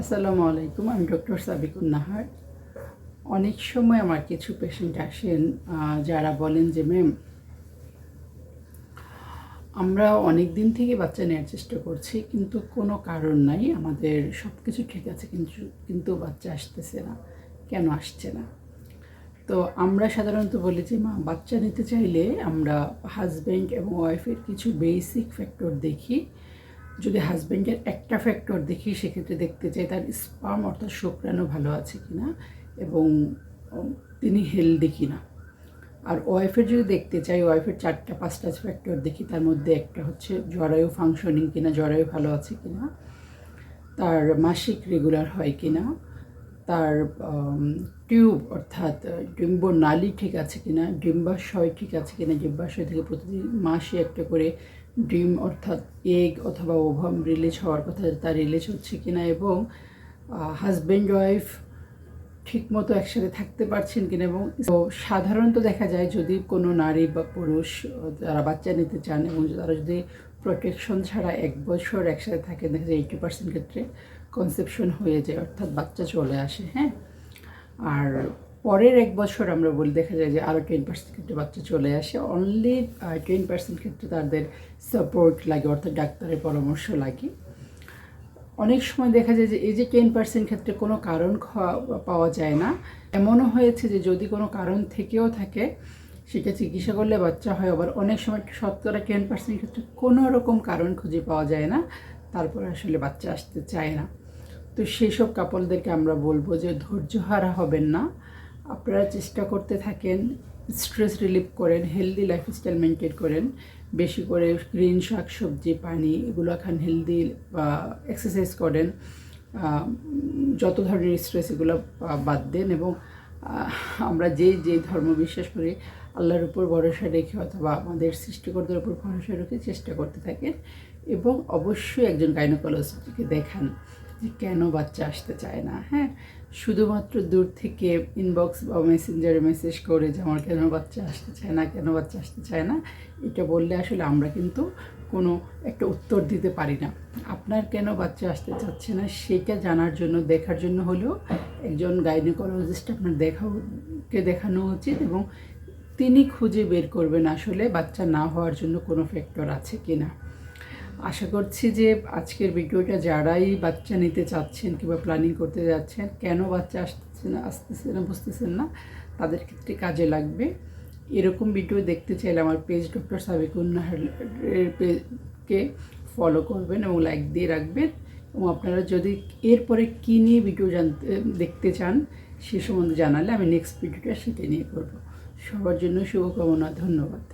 আসসালামু আলাইকুম, আমি ডক্টর সাবিকুন নাহার। অনেক সময় আমার কিছু পেশেন্ট আসেন যারা বলেন যে, ম্যাম, আমরা অনেক দিন থেকে বাচ্চা নেওয়ার চেষ্টা করছি, কিন্তু কোনো কারণ নাই, আমাদের সব কিছু ঠিক আছে, কিন্তু কিন্তু বাচ্চা আসতেছে না, কেন আসছে না? তো আমরা সাধারণত বলি যে, মা, বাচ্চা নিতে চাইলে আমরা হাজব্যান্ড এবং ওয়াইফের কিছু বেসিক ফ্যাক্টর দেখি যদি হাজব্যান্ডের একটা ফ্যাক্টর দেখি, সেক্ষেত্রে দেখতে চাই তার স্পাম অর্থাৎ শুক্রাণু ভালো আছে কি না এবং তিনি হেলদি কি না আর ওয়াইফের যদি দেখতে চাই ওয়াইফের চারটা, পাঁচটা ফ্যাক্টর দেখি, তার মধ্যে একটা হচ্ছে জরায়ু ফাংশনিং কিনা, জরায়ু ভালো আছে কিনা, তার মাসিক রেগুলার হয় কিনা তার টিউব, অর্থাৎ ডিম্ব নালী ঠিক আছে কিনা, ডিম্বাশয় ঠিক আছে কিনা, ডিম্বাশয় থেকে প্রতিদিন মাসে একটা করে ডিম, অর্থাৎ এগ অথবা ওভাম রিলিজ হওয়ার কথা তার রিলিজ হচ্ছে কিনা এবং হাজব্যান্ড ওয়াইফ ঠিক মতো একসাথে থাকতে পারছেন কিনা এবং সাধারণত দেখা যায় যদি কোনো নারী বা পুরুষ যারা বাচ্চা নিতে চান এবং তারা যদি প্রোটেকশন ছাড়া এক বছর একসাথে থাকে দেখা যায় এইটি পার্সেন্ট ক্ষেত্রে কনসেপশন হয়ে যায়, অর্থাৎ বাচ্চা চলে আসে হ্যাঁ? আর পরের এক বছর আমরা বলি, দেখা যায় যে আরও টেন পার্সেন্ট ক্ষেত্রে বাচ্চা চলে আসে। অনলি টেন পার্সেন্ট ক্ষেত্রে তাদের সাপোর্ট লাগে, অর্থাৎ ডাক্তারের পরামর্শ লাগে। অনেক সময় দেখা যায় যে এই যে টেন পার্সেন্ট ক্ষেত্রে কোনো কারণ পাওয়া যায় না। এমনও হয়েছে যে যদি কোনো কারণ থেকেও থাকে সেটা চিকিৎসা করলে বাচ্চা হয়, আবার অনেক সময় শতকরা টেন পার্সেন্ট ক্ষেত্রে কোনো রকম কারণ খুঁজে পাওয়া যায় না। তারপরে আসলে বাচ্চা আসতে চায় না। তো সেই সব কাপলদেরকে আমরা বলব যে ধৈর্য হারা হবেন না। আপনারা চেষ্টা করতে থাকেন স্ট্রেস রিলিফ করেন হেলদি লাইফস্টাইল মেনটেন করেন। বেশি করে গ্রিন শাক, সবজি, পানি এগুলো খান হেলদি বা এক্সারসাইজ করেন। যত ধরনের স্ট্রেস এগুলো বাদ দেন এবং আমরা যেই যেই ধর্ম বিশ্বাস করি, আল্লাহর উপর ভরসা রেখে অথবা আমাদের সৃষ্টিকর্তার উপর ভরসা রেখে চেষ্টা করতে থাকেন এবং অবশ্যই একজন গাইনোকোলজিস্টকে দেখান। যে কেন বাচ্চা আসতে চায় না? হ্যাঁ? শুধুমাত্র দূর থেকে ইনবক্স বা মেসেঞ্জারে মেসেজ করে যে আমার কেন বাচ্চা আসতে চায় না, কেন বাচ্চা আসতে চায় না? এটা বললে আসলে আমরা কিন্তু কোনো একটা উত্তর দিতে পারি না। আপনার কেন বাচ্চা আসতে চাচ্ছে না সেটা জানার জন্য, দেখার জন্য হলেও একজন গাইনোকোলজিস্ট আপনার দেখাকে দেখানো উচিত এবং তিনি খুঁজে বের করবেন আসলে বাচ্চা না হওয়ার জন্য কোনো ফ্যাক্টর আছে কি না আশা করছি যে আজকের ভিডিওটা যারাই বাচ্চা নিতে চাচ্ছেন কিংবা প্ল্যানিং করতে যাচ্ছেন, কেন বাচ্চা আসতেছে না আসতেছে না, বুঝতেছেন না, তাদের ক্ষেত্রে কাজে লাগবে। এরকম ভিডিও দেখতে চাইলে আমার পেজ ডক্টর সাবিকুন নাহারের পেজকে ফলো করবেন এবং লাইক দিয়ে রাখবেন। এবং আপনারা যদি এরপরে কী নিয়ে ভিডিও জানতে, দেখতে চান সে সম্বন্ধে জানালে আমি নেক্সট ভিডিওটা সেটা নিয়ে করব। সবার জন্য শুভকামনা, ধন্যবাদ।